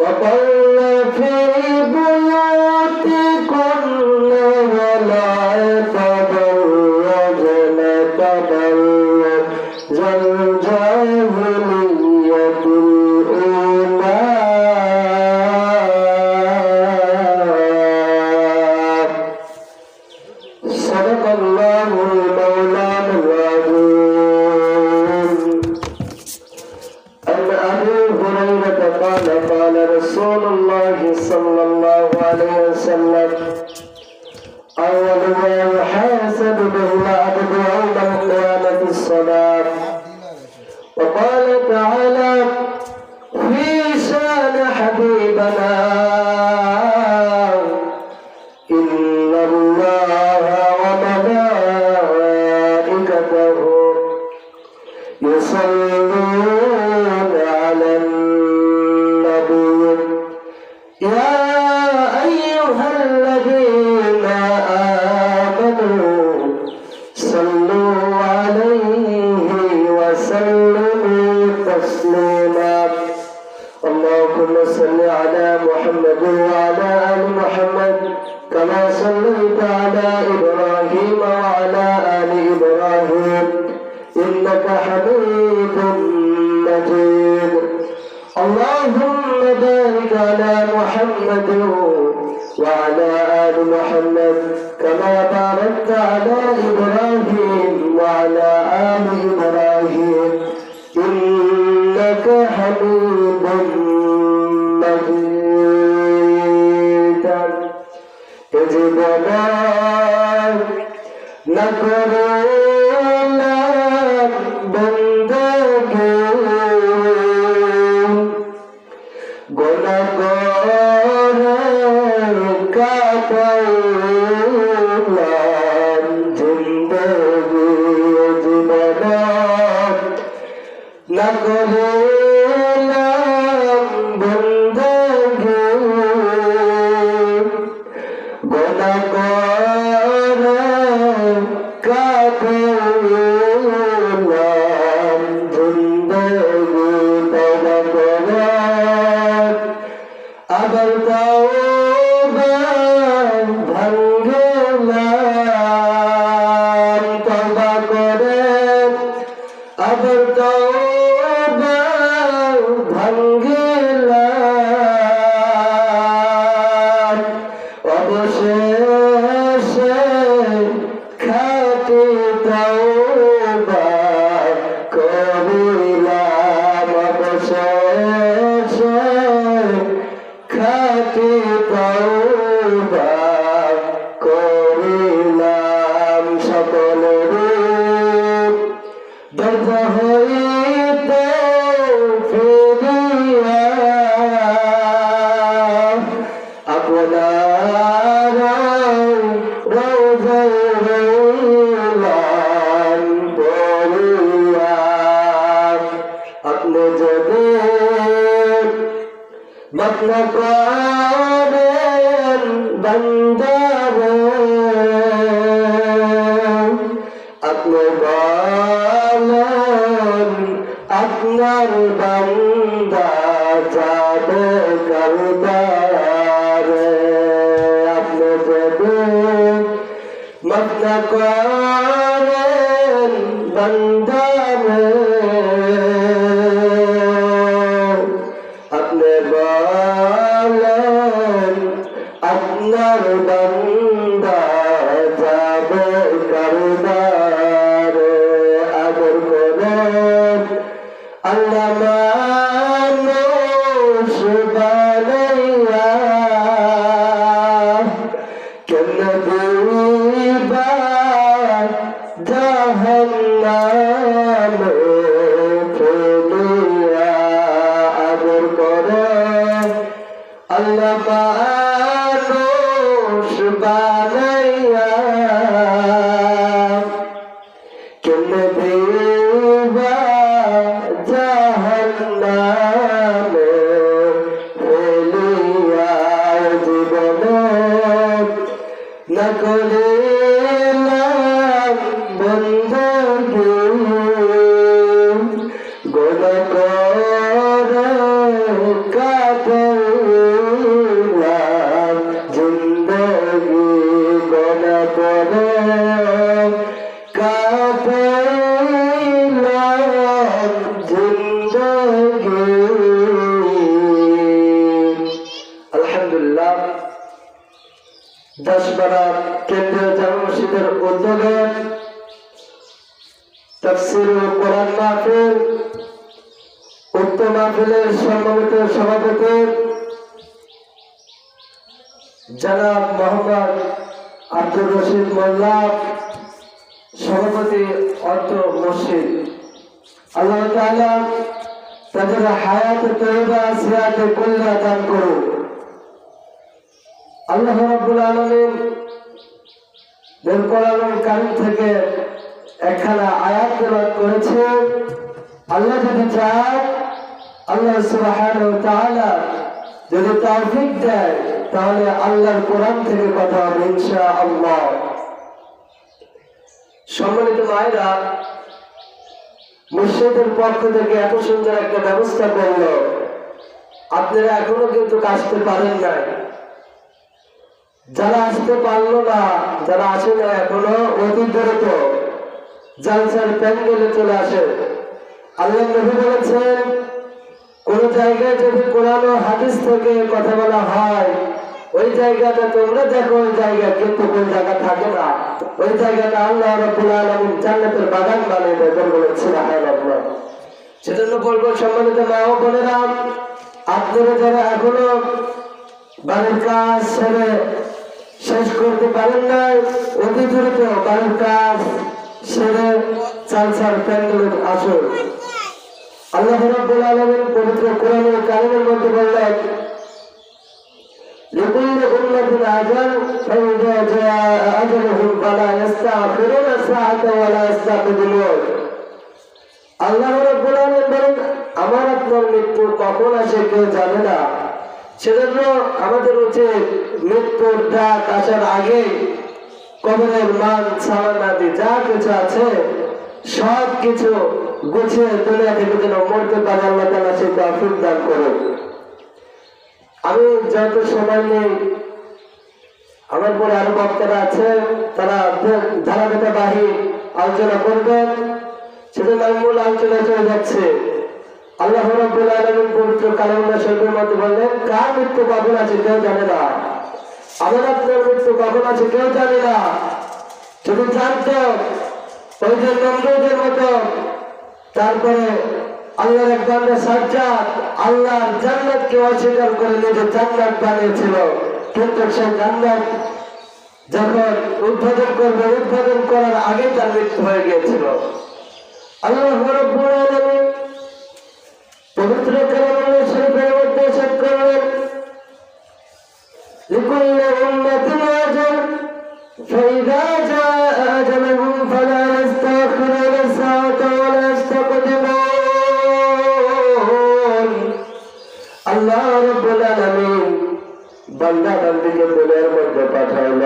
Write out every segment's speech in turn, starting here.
وقل في بيوتكن ولا تبرجن تبرج الجاهلية الأولى صدق الله المولانا العظيم عن أبي هريرة قال قال رسول الله صلى الله عليه وسلم أول ما يحاسب به العبد يوم القيامة الصلاة. وقال تعالى في شأن حبيبنا يصلون إنك حميد مجيد. اللهم بارك على محمد وعلى آل محمد كما باركت على إبراهيم وعلى آل إبراهيم. إنك حميد مجيد. يجب نكر بل অবশেষে খাটি তওবা করিলাম অবশেষে খাটি তওবা করিলাম সকল রূপ দরজা হইতে ফিরিয়া আপনার করেন বন্দারে আপনি বলেন আপনার বন্দা যাবে করদারে আপনি যদি দশবারা কেন্দ্রীয় জামা মসজিদের উদ্যোগে তফসির ও কোরআন মাহফিল সভাপতি জনাব মোহাম্মদ আব্দুর রশিদ সভাপতি অর্থ মসজিদ। আল্লাহ তাদের হায়াত তৈবা সিয়াতে কল্যাণ করুন আল্লাহ রাব্বুল আলামিন বের কোরআনুল কারীম থেকে একখানা আয়াত তেলাওয়াত করেছে। আল্লাহ যদি চায়, আল্লাহ সুবহানাহু ওয়া তাআলা যদি তৌফিক দেয়, তাহলে আল্লাহর কোরআন থেকে কথা হবে ইনশাআল্লাহ। সম্মানিত মায়েরা মুর্শিদের পক্ষ থেকে এত সুন্দর একটা ব্যবস্থা করল। আপনারা এখনও কিন্তু আসতে পারেন নাই। যারা আসতে পারল না, যারা আসে না এখনও, অতি দ্রুত জালসার প্যান্ডেলে চলে আসে। আল্লাহ বলেছেন, কোন জায়গায় যদি কোরআন হাদিস থেকে কথা বলা হয়, ওই জায়গাটা তোমরা দেখো, ওই জায়গা কিন্তু কোন জায়গা থাকে না। ওই জায়গাটা আল্লাহ রাব্বুল আলামিন জান্নাতের বাগান বানিয়ে দেয় বলবেন সুবহানাল্লাহ। সেজন্য বলব, সম্মানিত মা ও বোনেরা, আপনারা যারা এখনও বাড়ির কাজ সেরে শেষ করতে পারেন নাই অতি দ্রুত বাড়ির কাজ সেরে চালসার প্যান্ডেলে আসুন আল্লাহ রাব্বুল আলামিন পবিত্র কোরআনের কারিমের মধ্যে বললেন لكل أمة أجل فإذا جاء أجلهم فلا يستأخرون ساعة ولا يستقدمون আল্লাহ রাব্বুল আলামিন বলেন আমার আপনার মৃত্যু কখন আসে কেউ জানে না সেজন্য আমাদের উচিত মৃত্যুর ডাক আসার আগে কবরের মান আদি যা কিছু আছে, সব কিছু গুছিয়ে থেকে যেন মরতে পারে আল্লাহ তালা দান আমি যত সময় নেই আমার পরে আরও বক্তারা আছে, তারা ধারাবাহিক আলোচনা করবেন সেটা আমি মূল আলোচনা চলে যাচ্ছে। আল্লাহ পবিত্র কালামুল্লাহ শরীফের মধ্যে বললেন, কার মৃত্যু কখন আছে কেউ জানে না। আমার আপনার মৃত্যু কখন আছে কেউ জানে না। যদি জানতো ওই যে নমরুদের মতো। তারপরে আল্লাহর এক বান্দা সাজ্জাদ আল্লাহর জান্নাতকে অস্বীকার করে নিজে জান্নাত বানিয়েছিল। কিন্তু সে জান্নাত যখন উদ্বোধন করবে, উদ্বোধন করার আগে তার মৃত্যু হয়ে গিয়েছিল। আল্লাহ রাব্বুল আলামিন পবিত্র কালামুল্লাহ শরীফের মধ্যে সাত করলেন لكل أمة أجل فإذا إذا جاء أجلهم فلا يستأخرون ساعة ولا يستقدمون আল্লাহ রব্বুল আলামিন বান্দা বান্দিকে দুনিয়ার মধ্যে পাঠাইল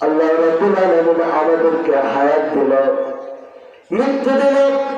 আল্লাহ রব্বুল আলামিন আমাদেরকে হায়াত দিল মৃত্যু দিল কেউ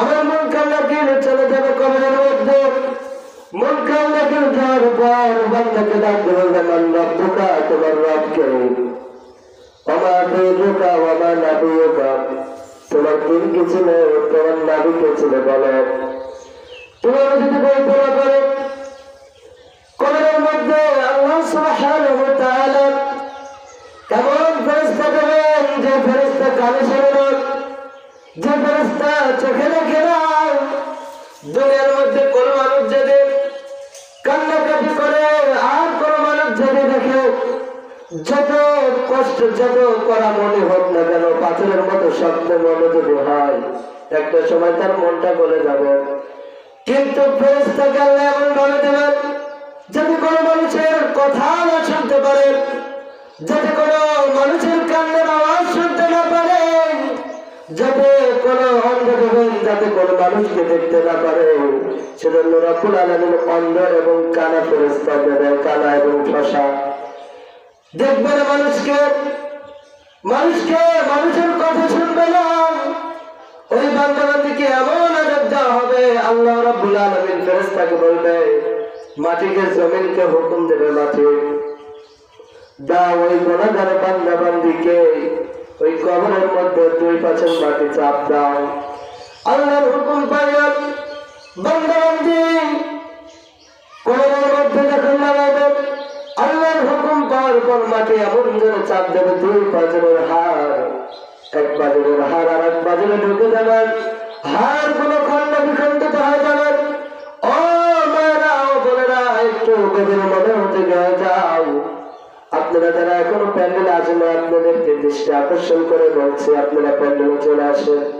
আমার মন কান্না কিনে চলে যাবে কবরের মধ্যে। মন কিনে যাওয়ার পর বন্ধাকে ডাকতে রব্বুকা তোমার রবকে অমা দিনুকা ওমা নাবিয়ুকা। তোমার দিন কি ছিল, তোমার নাবি কে ছিল, বলো। তোমার যদি পড়া করো, কবরের মধ্যে আল্লাহ সুবহানাহু ওয়া তাআলা কেমন ফেরেশতা দেবেন যে ফেরেশতা কানে যে যত যত একটা সময় তার মনটা গলে যাবে। কিন্তু এমন ভাবে দেবেন যদি কোনো মানুষের কথা না শুনতে পারেন যাতে কোনো মানুষের কান্নার আওয়াজ শুনতে না পারেন যাতে কোনো দেবেন যাতে কোনো মানুষকে দেখতে না পারে। সেজন্য রকুল আলমিন অন্ধ এবং কানা ফেরেস্তা দেবে, কানা এবং ঠসা দেখবে না মানুষকে মানুষকে মানুষের কথা শুনবে না। ওই বান্ধবান্দিকে এমন আজাদ দেওয়া হবে, আল্লাহ রাব্বুল আলামিন ফেরেশতাকে বলবে, মাটিকে জমিনকে হুকুম দেবে মাটি। দাও ওই গুণাগার বান্দা বান্দিকে ওই কবরের মধ্যে দুই পাশের মাটি চাপ দাও। আল্লাহর হুকুম কবরের মধ্যে যখন আল্লাহর হুকুম পাওয়ার পর মাটি এমন চাপ দেবে, দুই হার, এক বাজারের হার আর এক ঢুকে যাবেন। হার খন্ড হয়ে যাবেন। ও মেয়েরা, ও বোনেরা, একটু গভীর মনে হতে গিয়ে যাও। আপনারা যারা এখনও প্যান্ডেলে আসেন আপনাদেরকে দৃষ্টি আকর্ষণ করে বলছি, আপনারা প্যান্ডেলে চলে আসেন।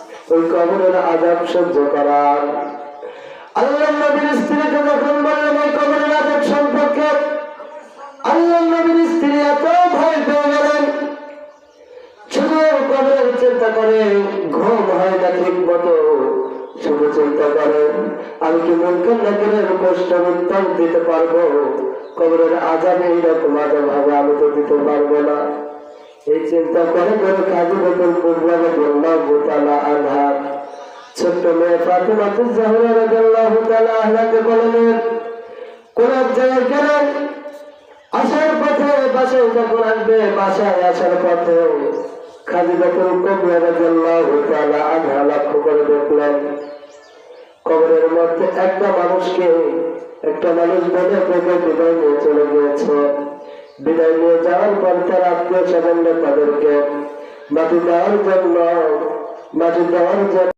ওই কবরের আজাব সহ্য করার। আল্লাহ নবীর স্ত্রীকে যখন বললেন এই কবরের আজাব সম্পর্কে? আল্লাহ নবীর স্ত্রী এত ভয় পেয়ে গেলেন। চিন্তা করে, ঘুম হয় না ঠিক মতো। শুধু চিন্তা করে, আমি কি মনকে নাকিরের প্রশ্নের উত্তর দিতে পারব? কবরের আজাবে এইরকম আজাব হবে, আমি তো দিতে পারব না। এই চিন্তা করে করে কাজী বদল করবে বললাম গোতালা ছোট্ট মেয়ে জাহরা রাদিয়াল্লাহু তাআলা বললেন কোন জায়গায় আসার পথে বাসায় যখন আসবে, বাসায় আসার পথে খালি রাদিয়াল্লাহু তাআলা লক্ষ্য করে দেখলেন, কবরের মধ্যে একটা মানুষকে, একটা মানুষ নিয়ে চলে গিয়েছে। বিদায় নিয়ে যাওয়ার পর তার আত্মীয় স্বজনরা তাদেরকে মাটি দেওয়ার জন্য মাটি দেওয়ার